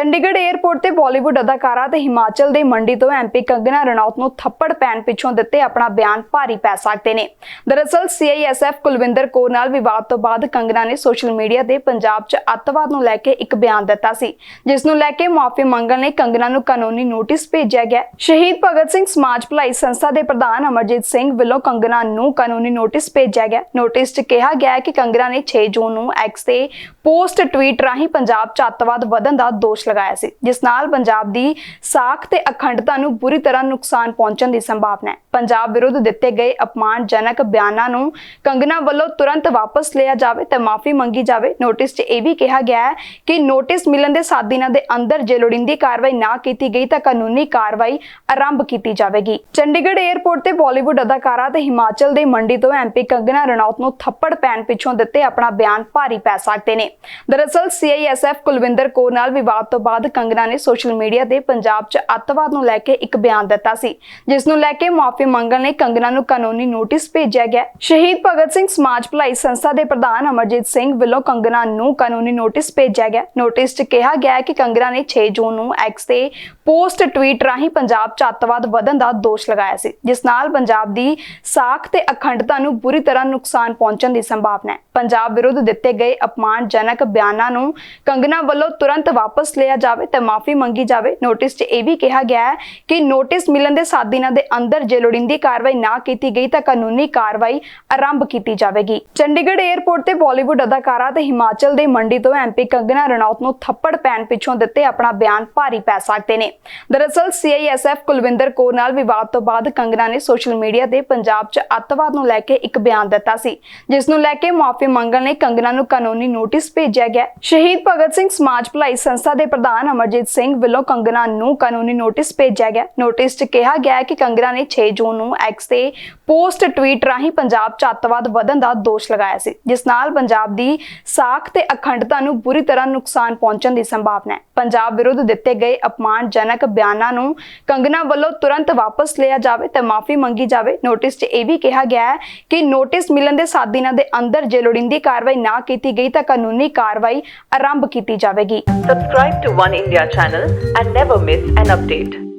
Chandigarh airport ਤੇ ਬਾਲੀਵੁੱਡ ਅਦਾਕਾਰਾ ਤੇ ਹਿਮਾਚਲ ਦੇ ਮੰਡੀ ਤੋਂ ਐਮਪੀ ਕੰਗਨਾ ਰਣੌਤ ਨੂੰ ਥੱਪੜ ਪੈਣ ਪਿੱਛੋਂ ਦਿੱਤੇ ਆਪਣਾ ਬਿਆਨ, ਭਾਰੀ ਪੈ ਸਕਦੇ ਨੇ। ਦਰਅਸਲ ਸੀਆਈਐਸਐਫ ਕੁਲਵਿੰਦਰ ਕੌਰ ਨਾਲ ਵਿਵਾਦ ਤੋਂ ਬਾਅਦ ਕੰਗਨਾ ਨੇ ਸੋਸ਼ਲ ਮੀਡੀਆ ਤੇ ਪੰਜਾਬ 'ਚ ਅੱਤਵਾਦ ਨੂੰ ਲੈ ਕੇ ਇੱਕ ਬਿਆਨ ਦਿੱਤਾ ਸੀ। ਜਿਸ ਨੂੰ ਲੈ ਕੇ ਮੁਆਫੀ ਮੰਗਣ ਲਈ ਕੰਗਨਾ ਨੂੰ ਕਾਨੂੰਨੀ ਨੋਟਿਸ ਭੇਜਿਆ ਗਿਆ। ਸ਼ਹੀਦ ਭਗਤ ਸਿੰਘ ਸਮਾਜ ਭਲਾਈ ਸੰਸਥਾ ਦੇ ਪ੍ਰਧਾਨ ਅਮਰਜੀਤ ਸਿੰਘ ਵੱਲੋਂ ਕੰਗਨਾ ਨੂੰ ਕਾਨੂੰਨੀ ਨੋਟਿਸ ਭੇਜਿਆ ਗਿਆ। ਨੋਟਿਸ 'ਚ ਕਿਹਾ ਗਿਆ ਹੈ ਕਿ ਕੰਗਨਾ ਨੇ 6 ਜੂਨ ਨੂੰ ਐਕਸ ਤੇ ਪੋਸਟ ਟਵੀਟ ਰਾਹੀਂ ਪੰਜਾਬ 'ਚ ਅੱਤਵਾਦ ਵਧਣ ਦਾ ਦੋਸ਼ ਲਗਾਇਆ ਸੀ, ਜਿਸ ਨਾਲ ਪੰਜਾਬ ਦੀ ਸਾਖ ਤੇ ਅਖੰਡਤਾ ਨੂੰ ਬੁਰੀ ਤਰ੍ਹਾਂ ਨੁਕਸਾਨ ਪਹੁੰਚਣ ਦੀ ਸੰਭਾਵਨਾ ਹੈ। ਪੰਜਾਬ ਵਿਰੁੱਧ ਦਿੱਤੇ ਗਏ ਅਪਮਾਨਜਨਕ ਬਿਆਨਾਂ ਨੂੰ ਕੰਗਨਾ ਵੱਲੋਂ ਤੁਰੰਤ ਵਾਪਸ ਲਿਆ ਜਾਵੇ ਤੇ ਮਾਫੀ ਮੰਗੀ ਜਾਵੇ। ਨੋਟਿਸ 'ਚ ਇਹ ਵੀ ਕਿਹਾ ਗਿਆ ਹੈ ਕਿ ਨੋਟਿਸ ਮਿਲਣ ਦੇ 7 ਦਿਨਾਂ ਦੇ ਅੰਦਰ ਜੇ ਲੋੜੀਂਦੀ ਕਾਰਵਾਈ ਨਾ ਕੀਤੀ ਗਈ ਤਾਂ ਕਾਨੂੰਨੀ ਕਾਰਵਾਈ ਆਰੰਭ ਕੀਤੀ ਜਾਵੇਗੀ। ਚੰਡੀਗੜ੍ਹ 에ਅਰਪੋਰਟ ਤੇ ਬਾਲੀਵੁੱਡ ਅਦਾਕਾਰਾ ਤੇ ਹਿਮਾਚਲ ਦੇ ਮੰਡੀ ਤੋਂ ਐਮਪੀ ਕੰਗਨਾ ਰਣੌਤ ਨੂੰ ਥੱਪੜ ਪੈਣ ਪਿੱਛੋਂ ਦਿੱਤੇ ਆਪਣਾ ਬਿਆਨ ਭਾਰੀ ਪੈ ਸਕਦੇ ਨੇ। ਦਰਅਸਲ ਸੀਆਈਐਸਐਫ ਕੁਲਵਿੰਦਰ ਕੌਰ ਨਾਲ ਵਿਵਾਦ ਤੋਂ ਬਾਅਦ ਕੰਗਨਾ ਨੇ ਸੋਸ਼ਲ ਮੀਡੀਆ ਤੇ ਪੰਜਾਬ 'ਚ ਅੱਤਵਾਦ ਨੂੰ ਲੈ ਕੇ ਇੱਕ ਬਿਆਨ ਦਿੱਤਾ ਸੀ, ਜਿਸ ਨੂੰ ਲੈ ਕੇ ਮੁਆਫੀ ਮੰਗਣ ਲਈ ਕੰਗਨਾ ਨੂੰ ਕਾਨੂੰਨੀ ਨੋਟਿਸ ਭੇਜਿਆ ਗਿਆ। ਸ਼ਹੀਦ ਭਗਤ ਸਿੰਘ ਸਮਾਜ ਭਲਾਈ ਸੰਸਥਾ ਦੇ ਪ੍ਰਧਾਨ ਅਮਰਜੀਤ ਸਿੰਘ ਵੱਲੋਂ ਕੰਗਨਾ ਨੂੰ ਕਾਨੂੰਨੀ ਨੋਟਿਸ ਭੇਜਿਆ ਗਿਆ। ਨੋਟਿਸ 'ਚ ਕਿਹਾ ਗਿਆ ਹੈ ਕਿ ਕੰਗਨਾ ਨੇ 6 ਜੂਨ ਨੂੰ ਐਕਸ ਤੇ ਪੋਸਟ ਟਵੀਟ ਰਾਹੀਂ ਪੰਜਾਬ 'ਚ ਅੱਤਵਾਦ ਵਧਣ ਦਾ ਦੋਸ਼ ਲਗਾਇਆ ਸੀ, ਜਿਸ ਨਾਲ ਪੰਜਾਬ ਦੀ ਸਾਖ ਤੇ ਅਖੰਡਤਾ ਨੂੰ ਬੁਰੀ ਤਰ੍ਹਾਂ ਨੁਕਸਾਨ ਪਹੁੰਚਣ ਦੀ ਸੰਭਾਵਨਾ ਹੈ। ਪੰਜਾਬ ਵਿਰੁੱਧ ਦਿੱਤੇ ਗਏ ਅਪਮਾਨਜਨਕ ਬਿਆਨਾਂ ਨੂੰ ਕੰਗਨਾ ਵੱਲੋਂ ਤੁਰੰਤ ਵਾਪਸ ਲਿਆ ਜਾਵੇ ਤੇ ਮਾਫੀ ਮੰਗੀ ਜਾਵੇ। ਨੋਟਿਸ 'ਚ ਇਹ ਵੀ ਕਿਹਾ ਗਿਆ ਹੈ ਕਿ ਨੋਟਿਸ ਮਿਲਣ ਦੇ 7 ਦਿਨਾਂ ਦੇ ਅੰਦਰ ਜੇ ਲੋੜੀਂਦੀ ਕਾਰਵਾਈ ਨਾ ਕੀਤੀ ਗਈ ਤਾਂ ਕਾਨੂੰਨੀ ਕਾਰਵਾਈ ਆਰੰਭ ਕੀਤੀ ਜਾਵੇਗੀ। ਚੰਡੀਗੜ੍ਹ 에ਅਰਪੋਰਟ ਤੇ ਬਾਲੀਵੁੱਡ ਅਦਾਕਾਰਾ ਤੇ ਹਿਮਾਚਲ ਦੇ ਮੰਡੀ ਤੋਂ ਐਮਪੀ ਕੰਗਨਾ ਰਣੌਤ ਨੂੰ ਥੱਪੜ ਪੈਣ ਪਿੱਛੋਂ ਦਿੱਤੇ ਆਪਣਾ ਬਿਆਨ ਭਾਰੀ ਪੈ ਸਕਦੇ ਨੇ। ਦਰਅਸਲ ਸੀਆਈਐਸਐਫ ਕੁਲਵਿੰਦਰ ਕੌਰ ਨਾਲ ਵਿਵਾਦ ਤੋਂ ਬਾਅਦ ਕੰਗਨਾ ਨੇ ਸੋਸ਼ਲ ਮੀਡੀਆ ਤੇ ਪੰਜਾਬ 'ਚ ਅੱਤਵਾਦ ਨੂੰ ਲੈ ਕੇ ਇੱਕ ਬਿਆਨ ਦਿੱਤਾ ਸੀ। ਜਿਸ ਨੂੰ ਲੈ ਕੇ ਮੁਆਫੀ ਮੰਗਣ ਲਈ ਕੰਗਨਾ ਨੂੰ ਕਾਨੂੰਨੀ ਨੋਟਿਸ ਭੇਜਿਆ ਗਿਆ। ਸ਼ਹੀਦ ਭਗਤ ਸਿੰਘ ਸਮਾਜ ਭਲਾਈ ਸੰਸਥਾ ਦੇ ਪ੍ਰਧਾਨ ਅਮਰਜੀਤ ਸਿੰਘ ਵੱਲੋਂ ਕੰਗਨਾ ਨੂੰ ਕਾਨੂੰਨੀ ਨੋਟਿਸ ਭੇਜਿਆ ਗਿਆ। ਨੋਟਿਸ 'ਚ ਕਿਹਾ ਗਿਆ ਹੈ ਕਿ ਕੰਗਨਾ ਨੇ 6 ਜੂਨ ਨੂੰ ਐਕਸ ਤੇ ਪੋਸਟ ਟਵੀਟ ਰਾਹੀਂ ਪੰਜਾਬ 'ਚ ਅੱਤਵਾਦ ਵਧਣ ਦਾ ਦੋਸ਼ ਲਗਾਇਆ ਸੀ, ਜਿਸ ਨਾਲ ਪੰਜਾਬ ਦੀ ਸਾਖ ਤੇ ਅਖੰਡਤਾ ਨੂੰ ਬੁਰੀ ਤਰ੍ਹਾਂ ਨੁਕਸਾਨ ਪਹੁੰਚਣ ਦੀ ਸੰਭਾਵਨਾ ਹੈ। ਪੰਜਾਬ ਵਿਰੁੱਧ ਦਿੱਤੇ ਗਏ ਅਪਮਾਨਜਨਕ ਬਿਆਨਾਂ ਨੂੰ ਕੰਗਨਾ ਵੱਲੋਂ ਤੁਰੰਤ ਵਾਪਸ ਲਿਆ ਜਾਵੇ ਤੇ ਮਾਫੀ ਮੰਗੀ ਜਾਵੇ। ਨੋਟਿਸ 'ਚ ਇਹ ਵੀ ਕਿਹਾ ਗਿਆ ਹੈ ਕਿ ਨੋਟਿਸ ਮਿਲਣ ਦੇ 7 ਦਿਨਾਂ ਦੇ ਅੰਦਰ ਜੇ ਲੋੜੀਂਦੀ ਕਾਰਵਾਈ ਨਾ ਕੀਤੀ ਗਈ ਤਾਂ ਕਾਨੂੰਨੀ ਕਾਰਵਾਈ ਆਰੰਭ ਕੀਤੀ ਜਾਵੇਗੀ। Subscribe to One India channel and never miss an update.